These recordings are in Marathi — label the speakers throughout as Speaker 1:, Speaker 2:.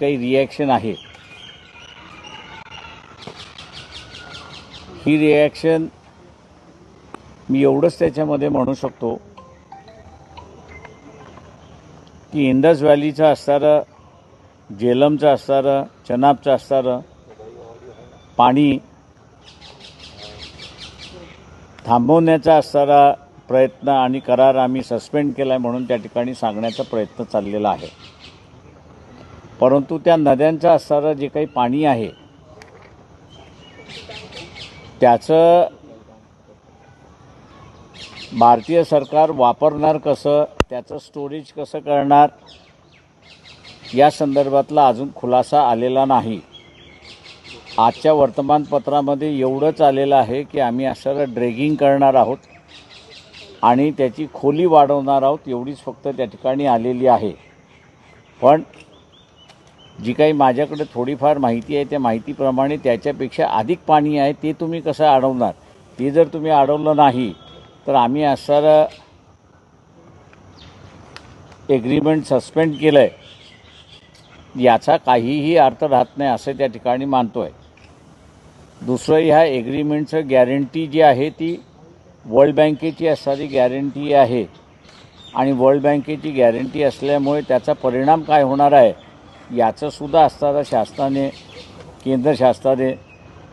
Speaker 1: काही रिॲक्शन आहे. ही रिॲक्शन मी एवढंच त्याच्यामध्ये म्हणू शकतो की इंडस व्हॅलीचं असणारं जेलमचं असणारं चनाबचं असणारं पाणी थांबवण्याचा असणारा प्रयत्न आणि करार आम्ही सस्पेंड केला आहे म्हणून त्या ठिकाणी सांगण्याचा प्रयत्न चाललेला आहे. परंतु त्या नद्यांचं असणारं जे काही पाणी आहे त्याचं भारतीय सरकार वापरणार कसं त्याचं स्टोरेज कसं करणार या संदर्भातला अजून खुलासा आलेला नाही. आजच्या वर्तमानपत्रामध्ये एवढंच आलेलं आहे की आम्ही असं ड्रेगिंग करणार आहोत आणि त्याची खोली वाढवणार आहोत एवढीच फक्त त्या ठिकाणी आलेली आहे. पण जी काही माझ्याकडे थोडीफार माहिती आहे त्या माहितीप्रमाणे त्याच्यापेक्षा अधिक पाणी आहे ते तुम्ही कसं अडवणार ते जर तुम्ही अडवलं नाही तर आम्ही असं एग्रीमेंट सस्पेंड केलं आहे याचा काहीही अर्थ राहत नाही असं त्या ठिकाणी मानतो आहे दुसरं ह्या एग्रीमेंटचं गॅरंटी जी आहे ती वर्ल्ड बँकेची असणारी गॅरंटी आहे. आणि वर्ल्ड बँकेची गॅरंटी असल्यामुळे त्याचा परिणाम काय होणार आहे? याचंसुद्धा असताना शासनाने केंद्र शासनाने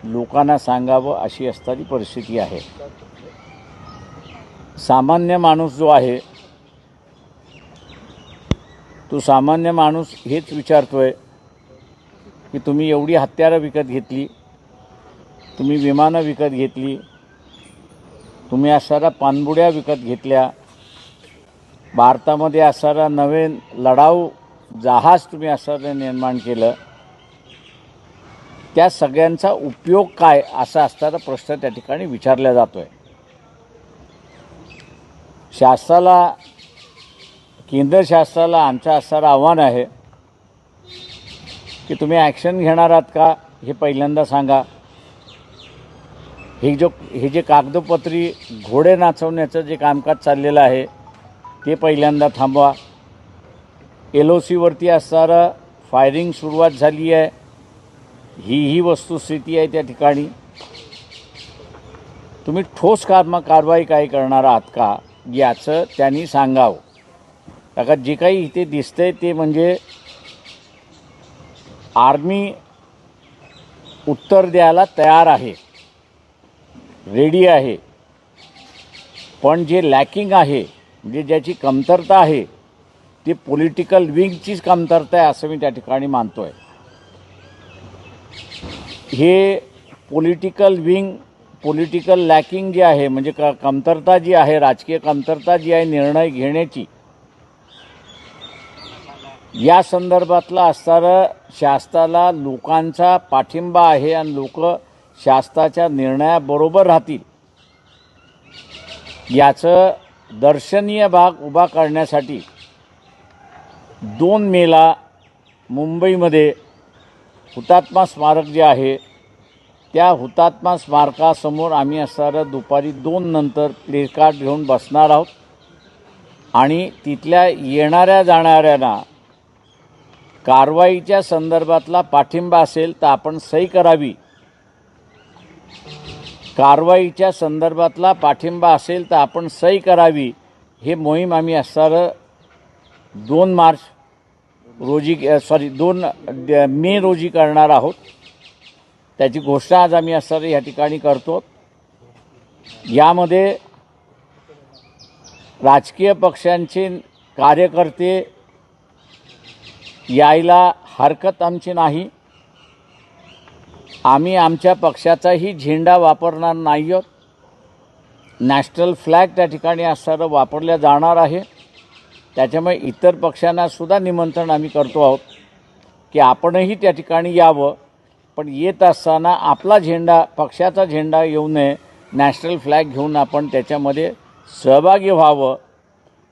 Speaker 1: लोकांना सांगावं अशी असणारी परिस्थिती आहे. सामान्य माणूस जो आहे तो सामान्य माणूस हेच विचारतोय की तुम्ही एवढी हत्यारं विकत घेतली तुम्ही विमानं विकत घेतली तुम्ही असणाऱ्या पाणबुड्या विकत घेतल्या भारतामध्ये असणारा नवीन लढाऊ जहाज तुम्ही असं निर्माण केलं त्या सगळ्यांचा उपयोग काय असा असताना प्रश्न त्या ठिकाणी विचारला जातो आहे शासनाला केंद्र शास्त्राला आमचं असणारं आव्हान आहे की तुम्ही ॲक्शन घेणार आहात का हे पहिल्यांदा सांगा. हे जो हे जे कागदोपत्री घोडे नाचवण्याचं जे कामकाज चाललेलं आहे ते पहिल्यांदा थांबवा. एल ओ सीवरती असणारं फायरिंग सुरुवात झाली आहे. ही ही वस्तुस्थिती आहे त्या ठिकाणी. तुम्ही ठोस काम कारवाई काय करणार आहात का? याचं त्यांनी सांगावं. कारण जे काही इथे दिसतंय ते म्हणजे आर्मी उत्तर द्यायला तयार आहे. रेडी आहे. पण जे लॅकिंग आहे म्हणजे ज्याची कमतरता आहे ती पॉलिटिकल विंगचीच कमतरता आहे असं मी त्या ठिकाणी मानतो आहे हे पॉलिटिकल विंग पॉलिटिकल लॅकिंग जी आहे म्हणजे क कमतरता जी आहे राजकीय कमतरता जी आहे निर्णय घेण्याची या संदर्भातला असणारं शासनाला लोकांचा पाठिंबा आहे आणि लोक शासनाच्या निर्णयाबरोबर राहतील. याचं दर्शनीय भाग उभा करण्यासाठी दोन मेला मुंबईमध्ये हुतात्मा स्मारक जे आहे त्या हुतात्मा स्मारकासमोर आम्ही असणारं दुपारी दोन नंतर प्लेकार्ड घेऊन बसणार आहोत. आणि तिथल्या येणाऱ्या जाणाऱ्यांना कारवाईच्या संदर्भातला पाठिंबा असेल तर आपण सही करावी. कारवाईच्या संदर्भातला पाठिंबा असेल तर आपण सही करावी. हे मोहीम आम्ही असणारं दोन मार्च रोजी सॉरी दोन मे रोजी करणार आहोत. त्याची घोषणा आज आम्ही असणारं या ठिकाणी करतो. यामध्ये राजकीय पक्षांचे कार्यकर्ते यायला हरकत आमची नाही. आम्ही आमच्या पक्षाचाही झेंडा वापरणार नाही आहोत नॅशनल फ्लॅग त्या ठिकाणी असणारं वापरल्या जाणार आहे. त्याच्यामुळे इतर पक्षांना सुद्धा निमंत्रण आम्ही करतो आहोत की आपणही त्या ठिकाणी यावं. पण येत असताना आपला झेंडा पक्षाचा झेंडा येऊ नये नॅशनल फ्लॅग घेऊन आपण त्याच्यामध्ये सहभागी व्हावं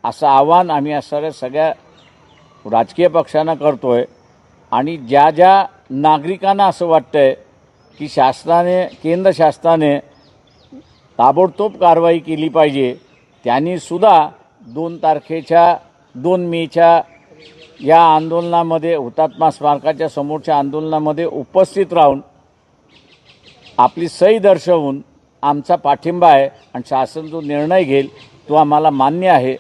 Speaker 1: असं आव्हान आम्ही असणाऱ्या सगळ्या राजकीय पक्षांना करतो आहे आणि ज्या ज्या नागरिकांना असं वाटतं आहे की शासनाने केंद्र शासनाने ताबडतोब कारवाई केली पाहिजे त्यांनीसुद्धा दोन तारखेच्या दोन मेच्या या आंदोलनामध्ये हुतात्मा स्मारकाच्या समोरच्या आंदोलनामध्ये उपस्थित राहून आपली सही दर्शवून आमचा पाठिंबा आहे आणि शासन जो निर्णय घेईल तो आम्हाला मान्य आहे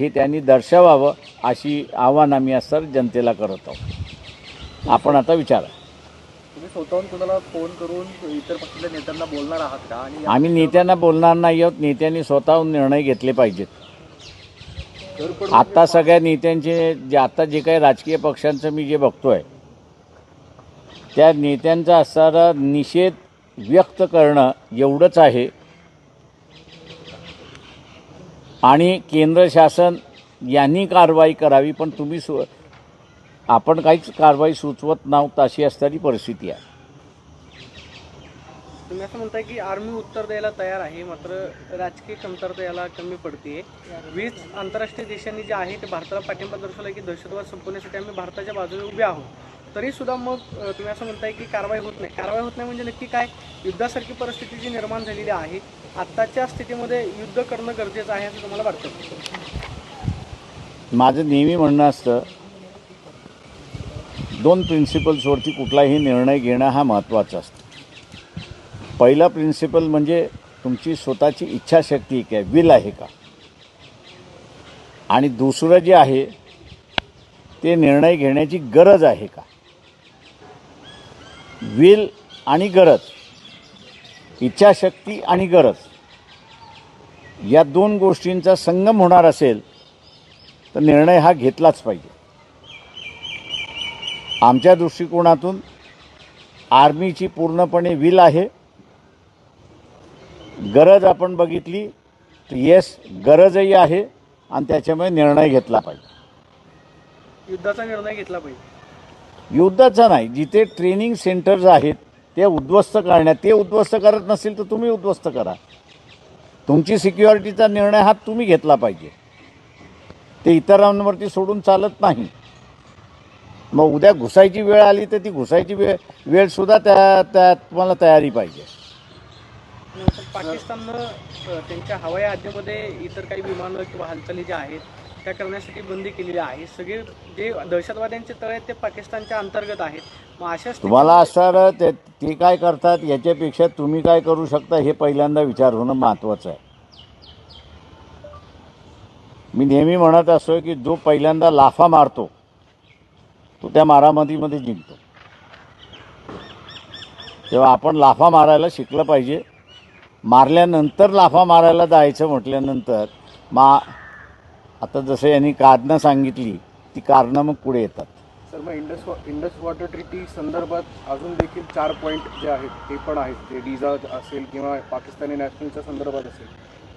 Speaker 1: हे त्यांनी दर्शवावं अशी आव्हान आम्ही सर जनतेला करत आहोत. आपण आता विचारा.
Speaker 2: तुम्ही स्वतःहून कुणाला फोन करून इतर पक्षाच्या नेत्यांना बोलणार आहात का? आणि या-
Speaker 1: आम्ही नेत्यांना बोलणार नाही आहोत नेत्यांनी स्वतःहून निर्णय घेतले पाहिजेत.
Speaker 2: आता
Speaker 1: आत्ता सगळ्या नेत्यांचे जे आता जे काही राजकीय पक्षांचं मी जे बघतोय त्या नेत्यांचा असणारा निषेध व्यक्त करणं एवढंच आहे. आणि केंद्र शासन यांनी कारवाई करावी पण तुम्ही सु आपण काहीच कारवाई सुचवत नाहीत अशी असणारी परिस्थिती आहे.
Speaker 3: तुम्ही असं म्हणताय की आर्मी उत्तर द्यायला तयार आहे मात्र राजकीय कमतरता याला कमी पडते वीस आंतरराष्ट्रीय देशांनी जे आहे ते भारताला पाठिंबा दर्शवला की दहशतवाद संपवण्यासाठी आम्ही भारताच्या बाजूने उभे आहोत. तरी सुद्धा मग तुम्ही असं म्हणताय की कारवाई होत नाही. कारवाई होत नाही म्हणजे नक्की काय? युद्धासारखी परिस्थिती जी निर्माण झालेली आहे आत्ताच्या स्थितीमध्ये युद्ध करणं गरजेचं आहे असं तुम्हाला वाटतं?
Speaker 1: माझं नेहमी म्हणणं असतं दोन प्रिन्सिपल्सवरती कुठलाही निर्णय घेणं हा महत्त्वाचा असतो. पहिला प्रिन्सिपल म्हणजे तुमची स्वतःची इच्छाशक्ती काय? विल आहे का? आणि दुसरं जे आहे ते निर्णय घेण्याची गरज आहे का? विल आणि गरज इच्छाशक्ती आणि गरज या दोन गोष्टींचा संगम होणार असेल तर निर्णय हा घेतलाच पाहिजे. आमच्या दृष्टिकोनातून आर्मीची पूर्णपणे विल आहे गरज आपण बघितली तर येस गरजही आहे आणि त्याच्यामुळे निर्णय घेतला पाहिजे.
Speaker 3: युद्धाचा निर्णय घेतला पाहिजे.
Speaker 1: युद्धाचा नाही जिथे ट्रेनिंग सेंटर्स आहेत ते उद्ध्वस्त करण्यात ते उद्ध्वस्त करत नसेल तर तुम्ही उद्ध्वस्त करा. तुमची सिक्युरिटीचा निर्णय हा तुम्ही घेतला पाहिजे. ते इतरांवरती सोडून चालत नाही. मग उद्या घुसायची वेळ आली तर ती घुसायची वेळ वेळसुद्धा त्या त्या तुम्हाला तयारी पाहिजे.
Speaker 3: पाकिस्ताननं त्यांच्या हवाई हद्दीमध्ये इतर काही विमानं किंवा हालचाली ज्या आहेत त्या करण्यासाठी बंदी केलेली आहे. सगळे जे दहशतवाद्यांचे तळ आहेत ते पाकिस्तानच्या अंतर्गत आहेत. मग अशा
Speaker 1: तुम्हाला असणार ते ते काय करतात याच्यापेक्षा तुम्ही काय करू शकता हे पहिल्यांदा विचार होणं महत्त्वाचं आहे. मी नेहमी म्हणत असतो की जो पहिल्यांदा लाफा मारतो तो त्या मारामतीमध्ये जिंकतो. तेव्हा आपण लाफा मारायला शिकलं पाहिजे. मारल्यानंतर लाफा मारायला जायचं म्हटल्यानंतर मा आता जसं यांनी कारणं सांगितली ती कारणं मग पुढे येतात.
Speaker 2: सर मग इंडस इंडस वॉटर ट्रीटी संदर्भात अजून देखील चार पॉईंट जे आहेत ते पण आहेत ते डिझा असेल किंवा पाकिस्तानी नॅशनलच्या संदर्भात असेल.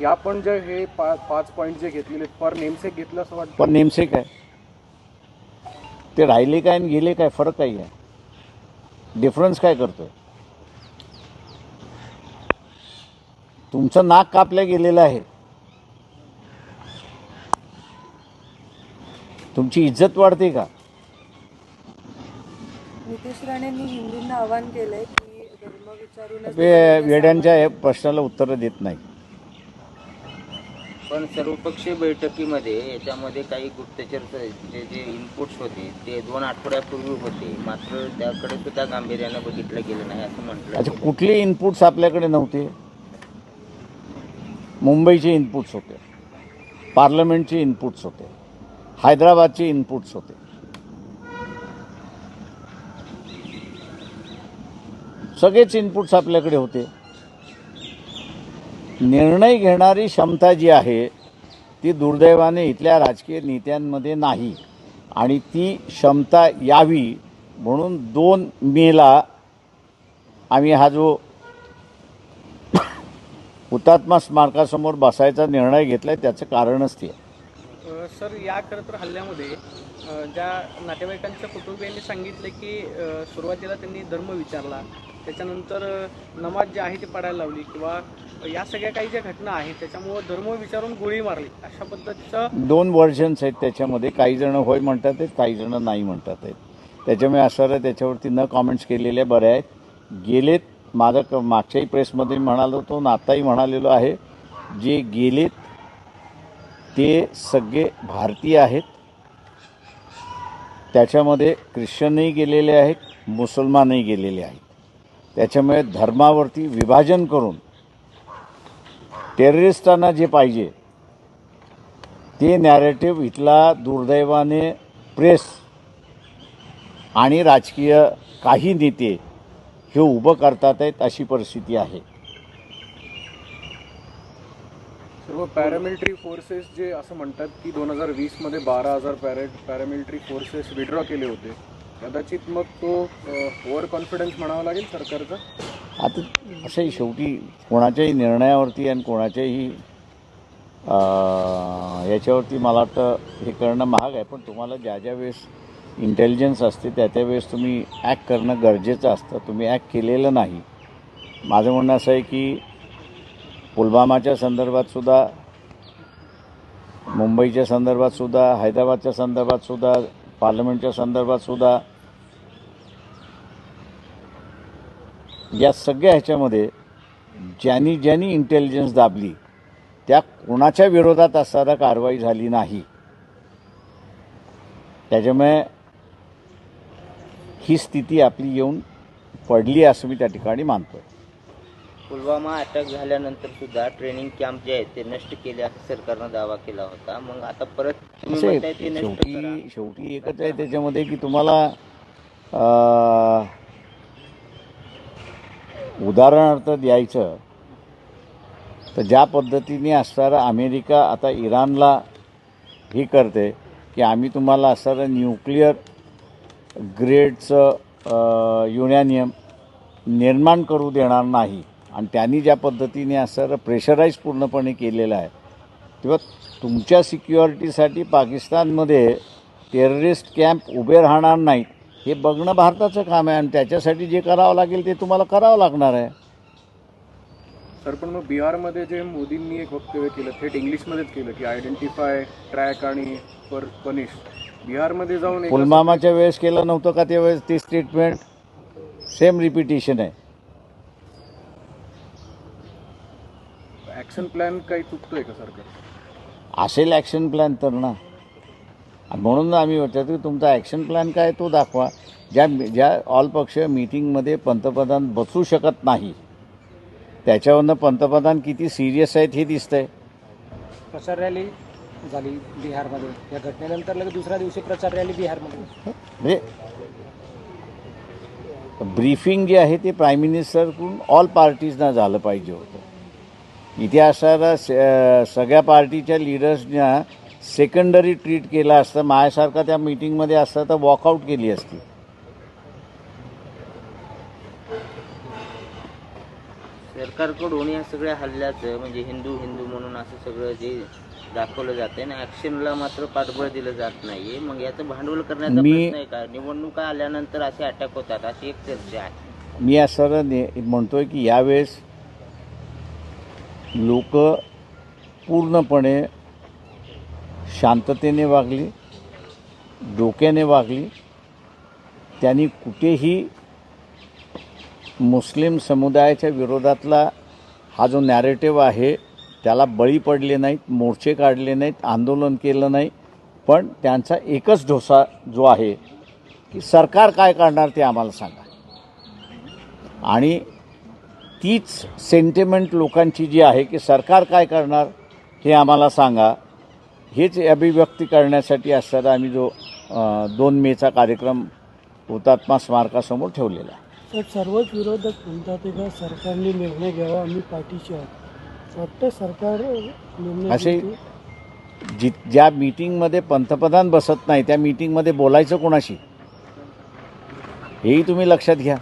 Speaker 2: या पण जे हे पा पाच पॉईंट जे घेतलेले पर नेमसेक घेतलं असं वाटतं?
Speaker 1: पण नेमसे काय? ते राहिले काय आणि गेले काय? फरक काय आहे? डिफरन्स काय करतोय? तुमचं नाक कापलं गेलेलं आहे. तुमची इज्जत वाढते का?
Speaker 4: नितेश राणेंनी हिंदूंना आवाहन केलंय की धर्म विचारूनच
Speaker 1: वे वेड्यांच्या प्रश्नाला उत्तरं देत नाही.
Speaker 5: पण सर्वपक्षीय बैठकीमध्ये याच्यामध्ये काही गुप्तचरचे जे जे इनपुट्स होते ते दोन आठवड्यापूर्वी होते. मात्र त्याकडे सुद्धा गांभीर्यानं बघितलं गेलं नाही असं म्हटलं
Speaker 1: अच्छा. कुठले इनपुट्स आपल्याकडे नव्हते? मुंबईचे इनपुट्स होते. पार्लमेंटचे इनपुट्स होते. हैदराबादचे इनपुट्स होते. सगळेच इनपुट्स आपल्याकडे होते. निर्णय घेणारी क्षमता जी आहे ती दुर्दैवाने इथल्या राजकीय नेत्यांमध्ये नाही. आणि ती क्षमता यावी म्हणून दोन मेला आम्ही हा जो हुतात्मा स्मारकासमोर बसायचा निर्णय घेतलाय त्याचं कारणच ते.
Speaker 3: सर या खरं तर हल्ल्यामध्ये ज्या नातेवाईकांच्या कुटुंबियांनी सांगितलं की सुरुवातीला त्यांनी धर्म विचारला त्याच्यानंतर नमाज जी आहे ती पडायला लावली किंवा या सगळ्या काही ज्या घटना आहेत त्याच्यामुळं धर्म विचारून गोळी मारली अशा पद्धतीचं
Speaker 1: दोन व्हर्जन्स आहेत त्याच्यामध्ये. काही जण होय म्हणतात आहेत काही जण नाही म्हणतात आहेत. त्याच्यामुळे असणारं त्याच्यावरती न कॉमेंट्स केलेले बरे आहेत. गेलेत माझं क मागच्याही प्रेसमध्ये म्हणालो होतो आणि म्हणालेलो आहे जे गेलेत ते सगळे भारतीय आहेत. त्याच्यामध्ये ख्रिश्चनही गेलेले आहेत मुसलमानही गेलेले आहेत. त्याच्यामुळे धर्मावरती विभाजन करून टेररिस्टांना जे पाहिजे ते नॅरेटिव्ह इथला दुर्दैवाने प्रेस आणि राजकीय काही नेते हे उभं करतात आहेत अशी परिस्थिती आहे.
Speaker 2: सर्व पॅरामिलिटरी फोर्सेस जे असं म्हणतात की दोन हजार वीसमध्ये बारा हजार पॅरा पॅरामिलिटरी फोर्सेस विड्रॉ केले होते कदाचित मग तो ओव्हर कॉन्फिडन्स म्हणावा लागेल सरकारचा?
Speaker 1: आता असंही शेवटी कोणाच्याही निर्णयावरती आणि कोणाच्याही याच्यावरती मला वाटतं हे करणं महाग आहे पण तुम्हाला ज्या ज्या वेळेस इंटेलिजन्स असते त्या त्या वेळेस तुम्ही ॲक्ट करणं गरजेचं असतं. तुम्ही ॲक्ट केलेलं नाही. माझं म्हणणं असं आहे की पुलवामाच्या संदर्भात सुद्धा मुंबईच्या संदर्भात सुद्धा हैदराबादच्या संदर्भात सुद्धा पार्लमेंटच्या संदर्भात सुद्धा या सगळ्या ह्याच्यामध्ये ज्यांनी ज्यांनी इंटेलिजन्स दाबली त्या कोणाच्या विरोधात असताना कारवाई झाली नाही. त्याच्यामुळे ही स्थिती आपली येऊन पडली असं मी त्या ठिकाणी मानतो
Speaker 5: पुलवामा अटॅक झाल्यानंतर सुद्धा ट्रेनिंग कॅम्प जे आहेत ते नष्ट केले असं सरकारनं दावा केला होता. मग आता परत
Speaker 1: आहे, शेवटी शेवटी एकच आहे त्याच्यामध्ये की तुम्हाला उदाहरणार्थ द्यायचं तर ज्या पद्धतीने असणारं अमेरिका आता इराणला ही करते की आम्ही तुम्हाला असणारं न्यूक्लिअर ग्रेडचं युनॅनियम निर्माण करू देणार नाही. आणि त्यांनी ज्या पद्धतीने असं प्रेशराईज पूर्णपणे केलेलं आहे तेव्हा तुमच्या सिक्युरिटीसाठी पाकिस्तानमध्ये टेररिस्ट कॅम्प उभे राहणार नाहीत हे बघणं भारताचं काम आहे. आणि त्याच्यासाठी जे करावं लागेल ते तुम्हाला करावं लागणार आहे.
Speaker 2: सर पण मग बिहारमध्ये जे मोदींनी एक वक्तव्य केलं थेट इंग्लिशमध्येच केलं की आयडेंटिफाय ट्रॅक आणि पर पनिश बिहारमध्ये जाऊन एक
Speaker 1: पुलवामाच्या वेळेस केलं नव्हतं का त्यावेळेस ती स्टेटमेंट सेम रिपिटेशन आहे.
Speaker 2: ॲक्शन प्लॅन काही चुकतोय का सरकार?
Speaker 1: असेल ॲक्शन प्लॅन तर ना. आणि म्हणून आम्ही विचारतो की तुमचा ॲक्शन प्लॅन काय तो दाखवा. ज्या ज्या ऑल पक्ष मीटिंगमध्ये पंतप्रधान बसू शकत नाही त्याच्यावरनं पंतप्रधान किती सिरियस आहेत हे दिसतंय.
Speaker 6: प्रचार रॅली झाली बिहारमध्ये. या घटनेनंतर लगेच दुसऱ्या दिवशी प्रचार रॅली बिहारमध्ये.
Speaker 1: म्हणजे ब्रीफिंग जे आहे ते प्राईम मिनिस्टरकडून ऑल पार्टीजना झालं पाहिजे होतं. स- सगळ्या पार्टीच्या लिडर्सना सेकंडरी ट्रीट केला असतं. माझ्यासारखा त्या मीटिंगमध्ये असता तर वॉकआउट केली असती.
Speaker 5: सरकारकडून या सगळ्या हल्ल्याचं म्हणजे हिंदू हिंदू म्हणून असं सगळं जे दाखवलं जातंय ना ऍक्शनला मात्र पाठबळ दिलं जात नाहीये. मग याचं भांडवल करण्याचा
Speaker 1: मी-
Speaker 5: प्रयत्न आहे का? निवडणुका आल्यानंतर असे अटॅक होतात अशी एक चर्चा आहे.
Speaker 1: मी असं ने म्हणतोय की यावेळेस लोक पूर्णपणे शांततेने वागली डोक्याने वागली. त्यांनी कुठेही मुस्लिम समुदायाच्या विरोधातला हा जो नॅरेटिव्ह आहे त्याला बळी पडले नाहीत मोर्चे काढले नाहीत आंदोलन केलं नाही. पण त्यांचा एकच ढोसा जो आहे की सरकार काय करणार ते आम्हाला सांगा. आणि तीच सेंटिमेंट लोकांची जी आहे की सरकार काय करणार हे आम्हाला सांगा. हेच अभिव्यक्ती करण्यासाठी असताना आम्ही जो दोन मेचा कार्यक्रम हुतात्मा स्मारकासमोर ठेवलेला
Speaker 7: सर्वच विरोधक म्हणतात का सरकारने निर्णय घ्यावा आम्ही पाठीशी आहोत. वाटतं सरकार
Speaker 1: असे. जि ज्या मीटिंगमध्ये पंतप्रधान बसत नाही त्या मीटिंगमध्ये बोलायचं कोणाशी? हेही तुम्ही लक्षात घ्या.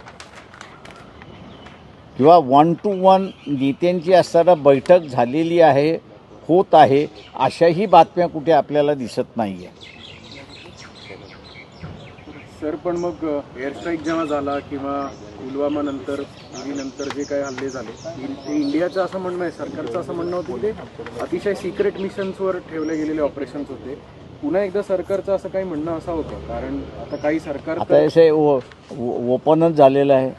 Speaker 1: किंवा वन टू वन नेत्यांची असताना बैठक झालेली आहे होत आहे अशाही बातम्या कुठे आपल्याला दिसत नाही आहे
Speaker 2: सर पण मग एअर स्ट्राईक जेव्हा झाला किंवा पुलवामा नंतर नंतर जे काही हल्ले झाले ते इंडियाचं असं म्हणणं आहे सरकारचं असं म्हणणं होतं ते अतिशय सिक्रेट मिशन्सवर ठेवले गेलेले ऑपरेशन्स होते. पुन्हा एकदा सरकारचं असं काही म्हणणं असं होतं कारण आता काही सरकार
Speaker 1: असे ओ ओपनच झालेलं आहे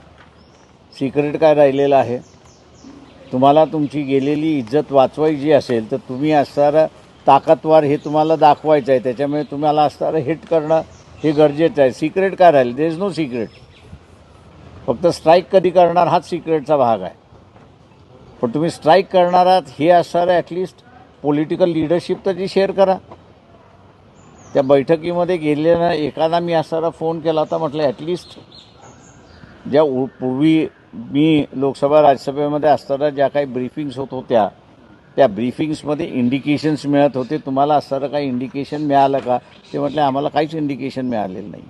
Speaker 1: सिक्रेट काय राहिलेलं आहे? तुम्हाला तुमची गेलेली इज्जत वाचवायची असेल तर तुम्ही असणारं ताकदवार हे तुम्हाला दाखवायचं आहे. त्याच्यामुळे तुम्हाला असणारं हिट करणं हे गरजेचं आहे. सिक्रेट काय राहील? देर इज नो सिक्रेट फक्त स्ट्राईक कधी करणार हाच सिक्रेटचा भाग आहे. पण तुम्ही स्ट्राईक करणार आहात हे असणारं ॲटलिस्ट पॉलिटिकल लिडरशिप तर शेअर करा. त्या बैठकीमध्ये गेलेल्या एकाला मी असणारा फोन केला होता म्हटलं ॲटलिस्ट ज्या उ- पूर्वी मी लोकसभा राज्यसभेमध्ये असताना ज्या काही ब्रीफिंग्स होत होत्या त्या ब्रीफिंग्समध्ये इंडिकेशन्स मिळत होते. तुम्हाला असणारं काही इंडिकेशन मिळालं का? ते म्हटलं आम्हाला काहीच इंडिकेशन मिळालेलं नाही.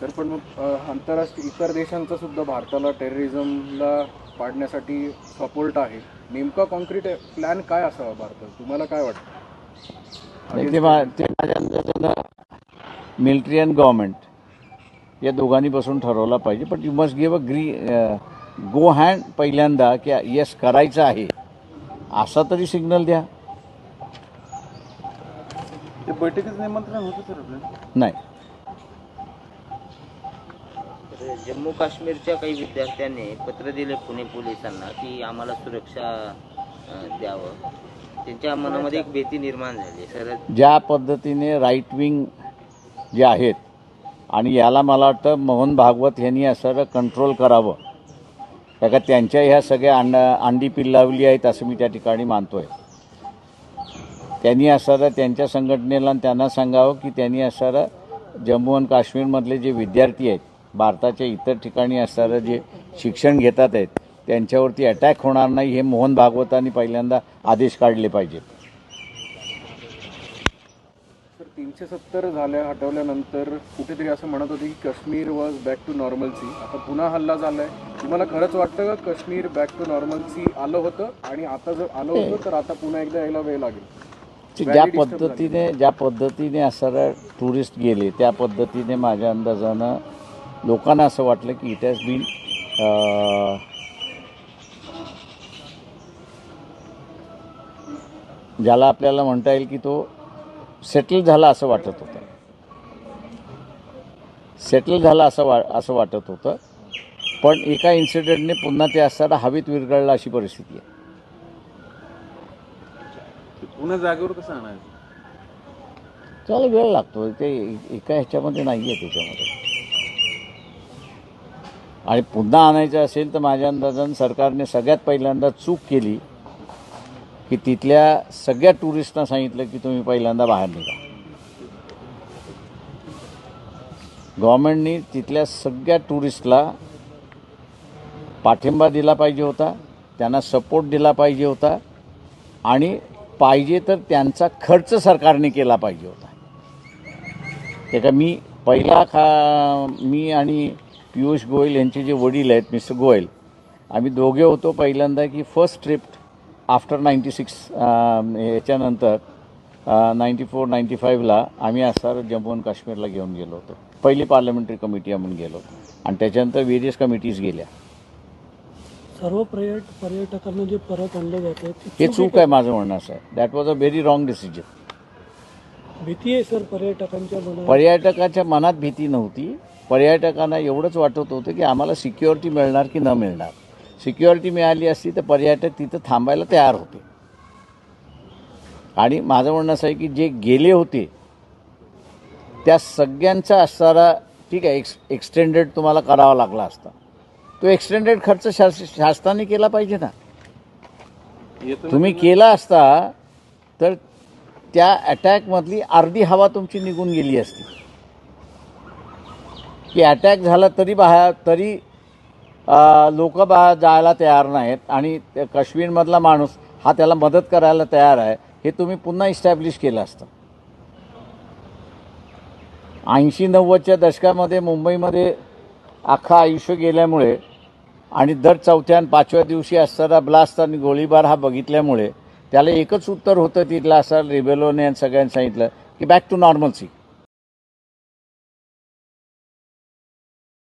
Speaker 2: सर पण मग आंतरराष्ट्रीय इतर देशांचा सुद्धा भारताला टेररिझमला पाडण्यासाठी सपोर्ट आहे. नेमका कॉन्क्रीट प्लॅन काय असावा भारतात? तुम्हाला काय वाटतं?
Speaker 1: ते माझ्या अंदाजानं मिलिटरी अँड गव्हर्मेंट या दोघांनी बसून ठरवलं पाहिजे. पण you must give agree go hand पहिल्यांदा की येस करायचं आहे असा तरी सिग्नल द्या.
Speaker 2: ते बैठकीचं निमंत्रण होतं सर आपल्याला
Speaker 1: नाही.
Speaker 5: तर जम्मू काश्मीरच्या काही विद्यार्थ्यांनी पत्र दिले पुणे पोलिसांना की आम्हाला सुरक्षा अं, द्यावं. त्यांच्या मनामध्ये एक भीती निर्माण झाली सर
Speaker 1: ज्या पद्धतीने राईट विंग जे आहेत आणि याला मला वाटतं मोहन भागवत यांनी असं कंट्रोल करावं. त्या का त्यांच्या ह्या सगळ्या अंड अंडी पिल्लावली आहेत असं मी त्या ठिकाणी मानतो आहे त्यांनी असणारं त्यांच्या संघटनेला त्यांना सांगावं की त्यांनी असणारं जम्मू आणि काश्मीरमधले जे विद्यार्थी आहेत भारताच्या इतर ठिकाणी असणारं जे शिक्षण घेतात आहेत त्यांच्यावरती अटॅक होणार नाही हे मोहन भागवतांनी पहिल्यांदा आदेश काढले पाहिजेत
Speaker 2: सर तीनशे सत्तर झाल्या हटवल्यानंतर कुठेतरी असं म्हणत होते की Kashmir was back to normalcy आता पुन्हा हल्ला झालाय. तुम्हाला खरंच वाटतं का काश्मीर बॅक टू नॉर्मलसी आलं होतं? आणि आता जर आलं होतं तर आता पुन्हा एकदा यायला वेळ लागेल.
Speaker 1: ज्या पद्धतीने ज्या पद्धतीने असणाऱ्या टुरिस्ट गेले त्या पद्धतीने माझ्या अंदाजानं लोकांना असं वाटलं की इट हॅज बीन ज्याला आपल्याला म्हणता येईल की तो सेटल झाला असं वाटत होतं. सेटल झाला असं वा असं वाटत होतं. पण एका इन्सिडेंटने पुन्हा ते असताना हवेत विरघळलं अशी परिस्थिती आहे.
Speaker 8: पुन्हा जागेवर कसं आणायचं?
Speaker 1: त्याला वेळ लागतो. ते एका ह्याच्यामध्ये नाही आहे त्याच्यामध्ये. आणि पुन्हा आणायचं असेल तर माझ्या अंदाजानं सरकारने सगळ्यात पहिल्यांदा चूक केली. की तिथल्या सगळ्या टुरिस्टना सांगितलं की तुम्ही पहिल्यांदा बाहेर निघा. गव्हर्मेंटनी तिथल्या सगळ्या टुरिस्टला पाठिंबा दिला पाहिजे होता त्यांना सपोर्ट दिला पाहिजे होता आणि पाहिजे तर त्यांचा खर्च सरकारने केला पाहिजे होता. ते का मी पहिला खा मी आणि पियुष गोयल यांचे जे वडील आहेत मिस्टर गोयल आम्ही दोघे होतो पहिल्यांदा की first trip after ninety six याच्यानंतर नाईंटी फोर नाईंटी फाईव्हला आम्ही असं जम्मू आणि काश्मीरला घेऊन गेलो होतो. पहिली पार्लमेंटरी कमिटी आपण गेलो होतो. आणि त्याच्यानंतर वेरियस कमिटीज गेल्या.
Speaker 7: सर्व पर्यट पर्यटकांना जे परत आणलं जातं
Speaker 1: हे चूक आहे. माझं म्हणणं असं आहे. That was a very wrong decision
Speaker 7: भीती आहे सर पर्यटकांच्या मनात?
Speaker 1: पर्यटकाच्या मनात भीती नव्हती. पर्यटकांना एवढंच वाटत होतं की आम्हाला सिक्युरिटी मिळणार की न मिळणार. सिक्युरिटी मिळाली असती तर पर्यटक तिथं थांबायला तयार होते. आणि माझं म्हणणं असं आहे की जे गेले होते त्या सगळ्यांचा असणारा ठीक आहे एक्स एक्सटेंडेड तुम्हाला करावा लागला असता. तो एक्सटेंडेड खर्च शास शासनाने केला पाहिजे ना. तुम्ही केला असता तर त्या अटॅकमधली अर्धी हवा तुमची निघून गेली असती. की अटॅक झाला तरी बाहेर तरी लोक बा जायला तयार नाहीत आणि काश्मीरमधला माणूस हा त्याला मदत करायला तयार आहे हे तुम्ही पुन्हा इस्टॅब्लिश केलं असतं. ऐंशी नव्वदच्या दशकामध्ये मुंबईमध्ये अख्खा आयुष्य गेल्यामुळे आणि दर चौथ्या आणि पाचव्या दिवशी असणारा ब्लास्ट आणि गोळीबार हा बघितल्यामुळे त्याला एकच उत्तर होतं तिथलं असं रिबेलोने आणि सगळ्यांनी सांगितलं की बॅक टू नॉर्मलसी